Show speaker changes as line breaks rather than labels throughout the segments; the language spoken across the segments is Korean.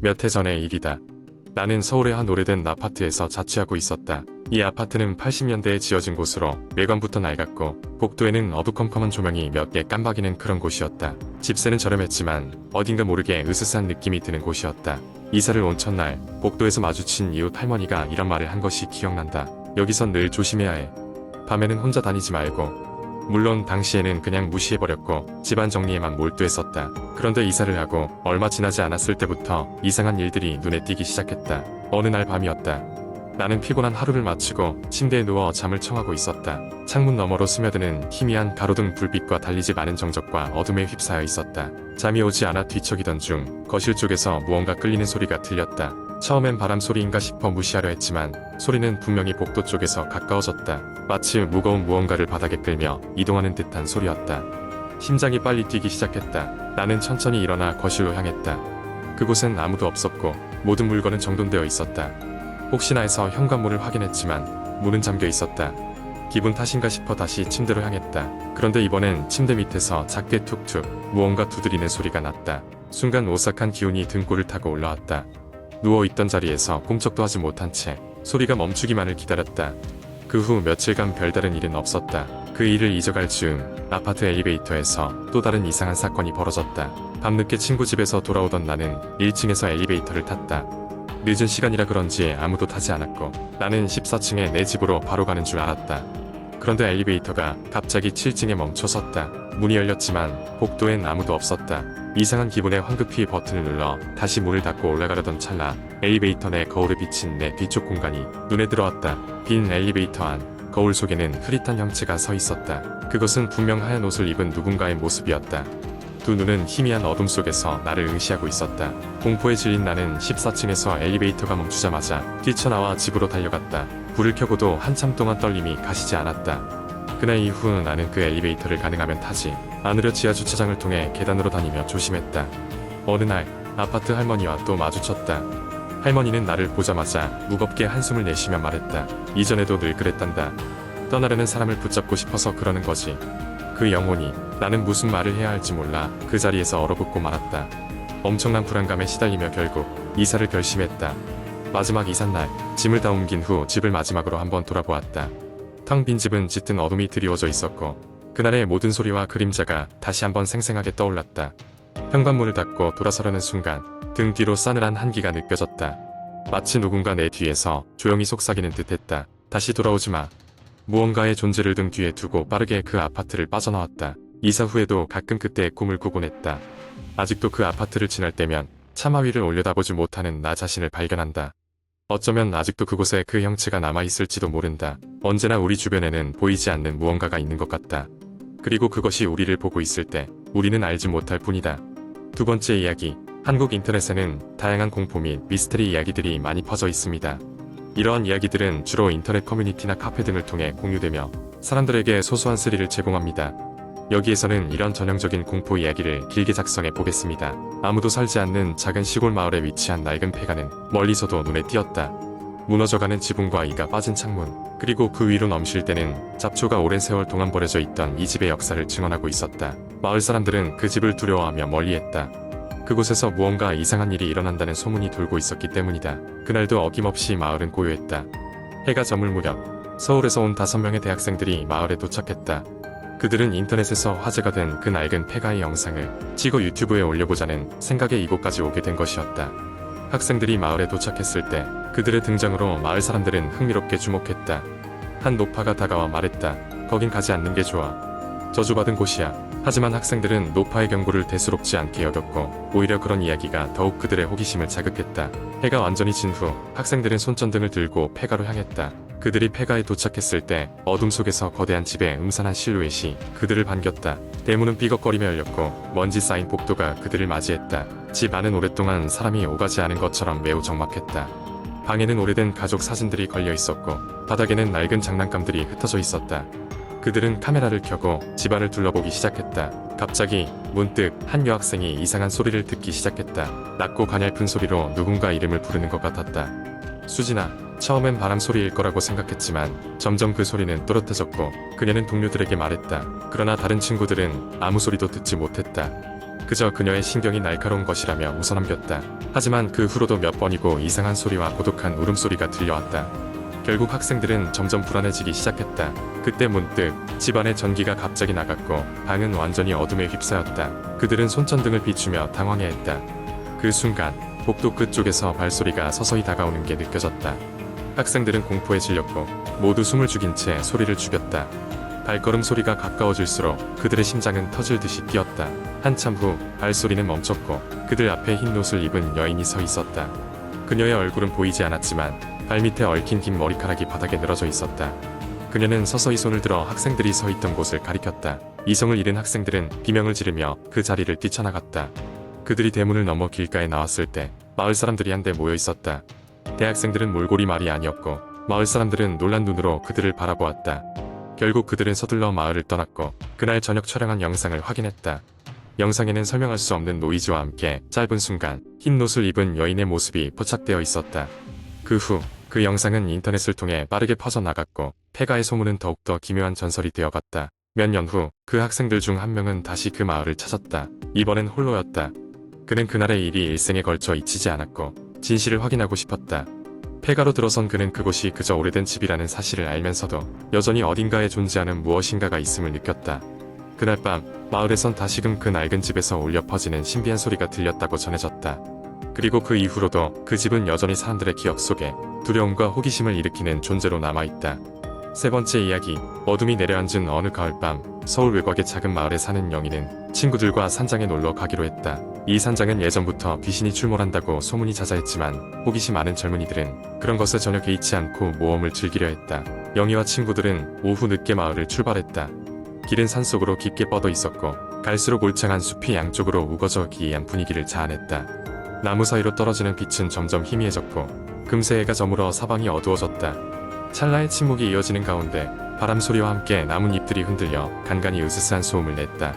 몇 해 전의 일이다. 나는 서울의 한 오래된 아파트에서 자취하고 있었다. 이 아파트는 80년대에 지어진 곳으로 외관부터 낡았고 복도에는 어두컴컴한 조명이 몇 개 깜박이는 그런 곳이었다. 집세는 저렴했지만 어딘가 모르게 으스스한 느낌이 드는 곳이었다. 이사를 온 첫날 복도에서 마주친 이웃 할머니가 이런 말을 한 것이 기억난다. 여기선 늘 조심해야 해. 밤에는 혼자 다니지 말고 물론 당시에는 그냥 무시해버렸고 집안 정리에만 몰두했었다. 그런데 이사를 하고 얼마 지나지 않았을 때부터 이상한 일들이 눈에 띄기 시작했다. 어느 날 밤이었다. 나는 피곤한 하루를 마치고 침대에 누워 잠을 청하고 있었다. 창문 너머로 스며드는 희미한 가로등 불빛과 달리지 않은 정적과 어둠에 휩싸여 있었다. 잠이 오지 않아 뒤척이던 중 거실 쪽에서 무언가 끌리는 소리가 들렸다. 처음엔 바람 소리인가 싶어 무시하려 했지만 소리는 분명히 복도 쪽에서 가까워졌다. 마치 무거운 무언가를 바닥에 끌며 이동하는 듯한 소리였다. 심장이 빨리 뛰기 시작했다. 나는 천천히 일어나 거실로 향했다. 그곳엔 아무도 없었고 모든 물건은 정돈되어 있었다. 혹시나 해서 현관문을 확인했지만 문은 잠겨 있었다. 기분 탓인가 싶어 다시 침대로 향했다. 그런데 이번엔 침대 밑에서 작게 툭툭 무언가 두드리는 소리가 났다. 순간 오싹한 기운이 등골을 타고 올라왔다. 누워있던 자리에서 꿈쩍도 하지 못한 채 소리가 멈추기만을 기다렸다. 그 후 며칠간 별다른 일은 없었다. 그 일을 잊어갈 즈음 아파트 엘리베이터에서 또 다른 이상한 사건이 벌어졌다. 밤늦게 친구 집에서 돌아오던 나는 1층에서 엘리베이터를 탔다. 늦은 시간이라 그런지 아무도 타지 않았고 나는 14층에 내 집으로 바로 가는 줄 알았다. 그런데 엘리베이터가 갑자기 7층에 멈춰 섰다. 문이 열렸지만 복도엔 아무도 없었다. 이상한 기분에 황급히 버튼을 눌러 다시 문을 닫고 올라가려던 찰나 엘리베이터 내 거울에 비친 내 뒤쪽 공간이 눈에 들어왔다. 빈 엘리베이터 안 거울 속에는 흐릿한 형체가 서 있었다. 그것은 분명 하얀 옷을 입은 누군가의 모습이었다. 두 눈은 희미한 어둠 속에서 나를 응시하고 있었다. 공포에 질린 나는 14층에서 엘리베이터가 멈추자마자 뛰쳐나와 집으로 달려갔다. 불을 켜고도 한참 동안 떨림이 가시지 않았다. 그날 이후 나는 그 엘리베이터를 가능하면 타지 않으려 지하 주차장을 통해 계단으로 다니며 조심했다. 어느 날 아파트 할머니와 또 마주쳤다. 할머니는 나를 보자마자 무겁게 한숨을 내쉬며 말했다. 이전에도 늘 그랬단다. 떠나려는 사람을 붙잡고 싶어서 그러는 거지. 그 영혼이 나는 무슨 말을 해야 할지 몰라 그 자리에서 얼어붙고 말았다. 엄청난 불안감에 시달리며 결국 이사를 결심했다. 마지막 이삿날 짐을 다 옮긴 후 집을 마지막으로 한번 돌아보았다. 텅 빈 집은 짙은 어둠이 드리워져 있었고 그날의 모든 소리와 그림자가 다시 한번 생생하게 떠올랐다. 현관문을 닫고 돌아서려는 순간 등 뒤로 싸늘한 한기가 느껴졌다. 마치 누군가 내 뒤에서 조용히 속삭이는 듯했다. 다시 돌아오지 마. 무언가의 존재를 등 뒤에 두고 빠르게 그 아파트를 빠져나왔다. 이사 후에도 가끔 그때 꿈을 꾸곤 했다. 아직도 그 아파트를 지날 때면 차마 위를 올려다보지 못하는 나 자신을 발견한다. 어쩌면 아직도 그곳에 그 형체가 남아있을지도 모른다. 언제나 우리 주변에는 보이지 않는 무언가가 있는 것 같다. 그리고 그것이 우리를 보고 있을 때 우리는 알지 못할 뿐이다. 두 번째 이야기. 한국 인터넷에는 다양한 공포 및 미스터리 이야기들이 많이 퍼져 있습니다. 이러한 이야기들은 주로 인터넷 커뮤니티나 카페 등을 통해 공유되며 사람들에게 소소한 스릴을 제공합니다. 여기에서는 이런 전형적인 공포 이야기를 길게 작성해 보겠습니다. 아무도 살지 않는 작은 시골 마을에 위치한 낡은 폐가는 멀리서도 눈에 띄었다. 무너져가는 지붕과 이가 빠진 창문, 그리고 그 위로 넘실 때는 잡초가 오랜 세월 동안 버려져 있던 이 집의 역사를 증언하고 있었다. 마을 사람들은 그 집을 두려워하며 멀리했다. 그곳에서 무언가 이상한 일이 일어난다는 소문이 돌고 있었기 때문이다. 그날도 어김없이 마을은 고요했다. 해가 저물 무렵 서울에서 온 다섯 명의 대학생들이 마을에 도착했다. 그들은 인터넷에서 화제가 된 그 낡은 폐가의 영상을 찍어 유튜브에 올려보자는 생각에 이곳까지 오게 된 것이었다. 학생들이 마을에 도착했을 때 그들의 등장으로 마을 사람들은 흥미롭게 주목했다. 한 노파가 다가와 말했다. 거긴 가지 않는 게 좋아. 저주받은 곳이야. 하지만 학생들은 노파의 경고를 대수롭지 않게 여겼고 오히려 그런 이야기가 더욱 그들의 호기심을 자극했다. 해가 완전히 진 후 학생들은 손전등을 들고 폐가로 향했다. 그들이 폐가에 도착했을 때 어둠 속에서 거대한 집의 음산한 실루엣이 그들을 반겼다. 대문은 삐걱거리며 열렸고 먼지 쌓인 복도가 그들을 맞이했다. 집 안은 오랫동안 사람이 오가지 않은 것처럼 매우 적막했다. 방에는 오래된 가족 사진들이 걸려 있었고 바닥에는 낡은 장난감들이 흩어져 있었다. 그들은 카메라를 켜고 집안을 둘러보기 시작했다. 갑자기 문득 한 여학생이 이상한 소리를 듣기 시작했다. 낮고 가냘픈 소리로 누군가 이름을 부르는 것 같았다. 수진아, 처음엔 바람 소리일 거라고 생각했지만 점점 그 소리는 또렷해졌고 그녀는 동료들에게 말했다. 그러나 다른 친구들은 아무 소리도 듣지 못했다. 그저 그녀의 신경이 날카로운 것이라며 웃어넘겼다. 하지만 그 후로도 몇 번이고 이상한 소리와 고독한 울음소리가 들려왔다. 결국 학생들은 점점 불안해지기 시작했다. 그때 문득 집안의 전기가 갑자기 나갔고 방은 완전히 어둠에 휩싸였다. 그들은 손전등을 비추며 당황해했다. 그 순간 복도 끝쪽에서 발소리가 서서히 다가오는 게 느껴졌다. 학생들은 공포에 질렸고 모두 숨을 죽인 채 소리를 죽였다. 발걸음 소리가 가까워질수록 그들의 심장은 터질 듯이 뛰었다. 한참 후 발소리는 멈췄고 그들 앞에 흰 옷을 입은 여인이 서 있었다. 그녀의 얼굴은 보이지 않았지만 발밑에 얽힌 긴 머리카락이 바닥에 늘어져 있었다. 그녀는 서서히 손을 들어 학생들이 서 있던 곳을 가리켰다. 이성을 잃은 학생들은 비명을 지르며 그 자리를 뛰쳐나갔다. 그들이 대문을 넘어 길가에 나왔을 때 마을 사람들이 한데 모여 있었다. 대학생들은 몰골이 말이 아니었고 마을 사람들은 놀란 눈으로 그들을 바라보았다. 결국 그들은 서둘러 마을을 떠났고 그날 저녁 촬영한 영상을 확인했다. 영상에는 설명할 수 없는 노이즈와 함께 짧은 순간 흰 옷을 입은 여인의 모습이 포착되어 있었다. 그 후그 영상은 인터넷을 통해 빠르게 퍼져나갔고 폐가의 소문은 더욱더 기묘한 전설이 되어갔다. 몇 년 후 그 학생들 중 한 명은 다시 그 마을을 찾았다. 이번엔 홀로였다. 그는 그날의 일이 일생에 걸쳐 잊히지 않았고 진실을 확인하고 싶었다. 폐가로 들어선 그는 그곳이 그저 오래된 집이라는 사실을 알면서도 여전히 어딘가에 존재하는 무엇인가가 있음을 느꼈다. 그날 밤 마을에선 다시금 그 낡은 집에서 울려 퍼지는 신비한 소리가 들렸다고 전해졌다. 그리고 그 이후로도 그 집은 여전히 사람들의 기억 속에 두려움과 호기심을 일으키는 존재로 남아있다. 세 번째 이야기, 어둠이 내려앉은 어느 가을밤, 서울 외곽의 작은 마을에 사는 영희는 친구들과 산장에 놀러 가기로 했다. 이 산장은 예전부터 귀신이 출몰한다고 소문이 자자했지만 호기심 많은 젊은이들은 그런 것에 전혀 개의치 않고 모험을 즐기려 했다. 영희와 친구들은 오후 늦게 마을을 출발했다. 길은 산속으로 깊게 뻗어 있었고 갈수록 울창한 숲이 양쪽으로 우거져 기이한 분위기를 자아냈다. 나무 사이로 떨어지는 빛은 점점 희미해졌고 금세 해가 저물어 사방이 어두워졌다. 찰나의 침묵이 이어지는 가운데 바람 소리와 함께 나뭇잎들이 흔들려 간간히 으스스한 소음을 냈다.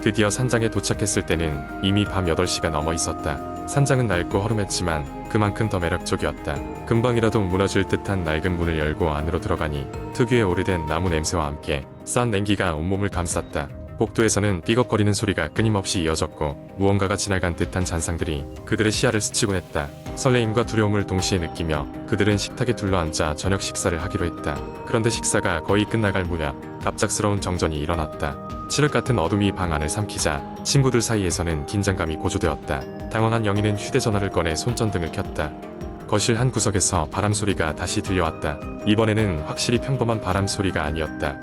드디어 산장에 도착했을 때는 이미 밤 8시가 넘어 있었다. 산장은 낡고 허름했지만 그만큼 더 매력적이었다. 금방이라도 무너질 듯한 낡은 문을 열고 안으로 들어가니 특유의 오래된 나무 냄새와 함께 싼 냉기가 온몸을 감쌌다. 복도에서는 삐걱거리는 소리가 끊임없이 이어졌고 무언가가 지나간 듯한 잔상들이 그들의 시야를 스치곤 했다. 설레임과 두려움을 동시에 느끼며 그들은 식탁에 둘러앉아 저녁 식사를 하기로 했다. 그런데 식사가 거의 끝나갈 무렵 갑작스러운 정전이 일어났다. 칠흑 같은 어둠이 방 안을 삼키자 친구들 사이에서는 긴장감이 고조되었다. 당황한 영희는 휴대전화를 꺼내 손전등을 켰다. 거실 한 구석에서 바람 소리가 다시 들려왔다. 이번에는 확실히 평범한 바람 소리가 아니었다.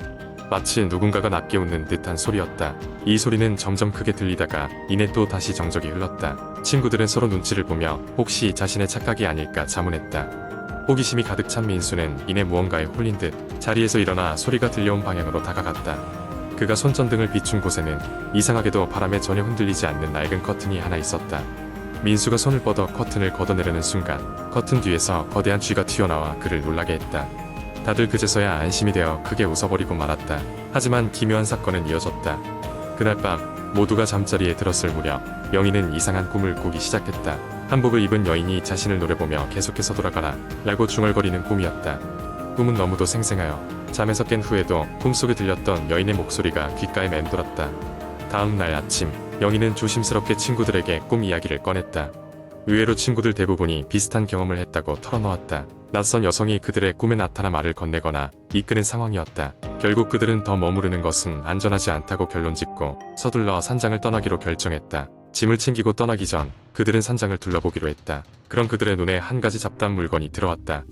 마치 누군가가 낮게 웃는 듯한 소리였다. 이 소리는 점점 크게 들리다가 이내 또 다시 정적이 흘렀다. 친구들은 서로 눈치를 보며 혹시 자신의 착각이 아닐까 자문했다. 호기심이 가득 찬 민수는 이내 무언가에 홀린 듯 자리에서 일어나 소리가 들려온 방향으로 다가갔다. 그가 손전등을 비춘 곳에는 이상하게도 바람에 전혀 흔들리지 않는 낡은 커튼이 하나 있었다. 민수가 손을 뻗어 커튼을 걷어내려는 순간 커튼 뒤에서 거대한 쥐가 튀어나와 그를 놀라게 했다. 다들 그제서야 안심이 되어 크게 웃어버리고 말았다. 하지만 기묘한 사건은 이어졌다. 그날 밤 모두가 잠자리에 들었을 무렵 영희는 이상한 꿈을 꾸기 시작했다. 한복을 입은 여인이 자신을 노려보며 계속해서 돌아가라 라고 중얼거리는 꿈이었다. 꿈은 너무도 생생하여 잠에서 깬 후에도 꿈속에 들렸던 여인의 목소리가 귓가에 맴돌았다. 다음 날 아침 영희는 조심스럽게 친구들에게 꿈 이야기를 꺼냈다. 의외로 친구들 대부분이 비슷한 경험을 했다고 털어놓았다. 낯선 여성이 그들의 꿈에 나타나 말을 건네거나 이끄는 상황이었다. 결국 그들은 더 머무르는 것은 안전하지 않다고 결론짓고 서둘러 산장을 떠나기로 결정했다. 짐을 챙기고 떠나기 전 그들은 산장을 둘러보기로 했다. 그런 그들의 눈에 한 가지 잡다한 물건이 들어왔다.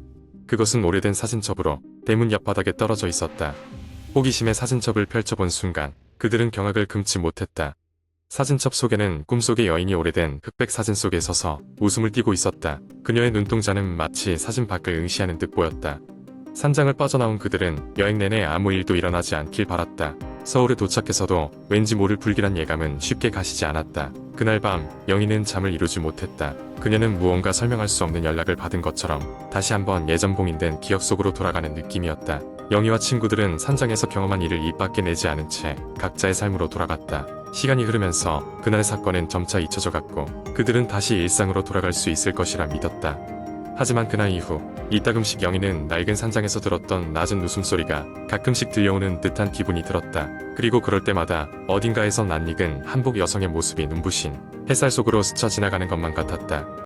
그것은 오래된 사진첩으로 대문 옆바닥에 떨어져 있었다. 호기심에 사진첩을 펼쳐본 순간 그들은 경악을 금치 못했다. 사진첩 속에는 꿈속의 여인이 오래된 흑백 사진 속에 서서 웃음을 띠고 있었다. 그녀의 눈동자는 마치 사진 밖을 응시하는 듯 보였다. 산장을 빠져나온 그들은 여행 내내 아무 일도 일어나지 않길 바랐다. 서울에 도착해서도 왠지 모를 불길한 예감은 쉽게 가시지 않았다. 그날 밤 영희는 잠을 이루지 못했다. 그녀는 무언가 설명할 수 없는 연락을 받은 것처럼 다시 한번 예전 봉인된 기억 속으로 돌아가는 느낌이었다. 영희와 친구들은 산장에서 경험한 일을 입 밖에 내지 않은 채 각자의 삶으로 돌아갔다. 시간이 흐르면서 그날의 사건은 점차 잊혀져 갔고 그들은 다시 일상으로 돌아갈 수 있을 것이라 믿었다. 하지만 그날 이후 이따금씩 영희는 낡은 산장에서 들었던 낮은 웃음소리가 가끔씩 들려오는 듯한 기분이 들었다. 그리고 그럴 때마다 어딘가에서 낯익은 한복 여성의 모습이 눈부신 햇살 속으로 스쳐 지나가는 것만 같았다.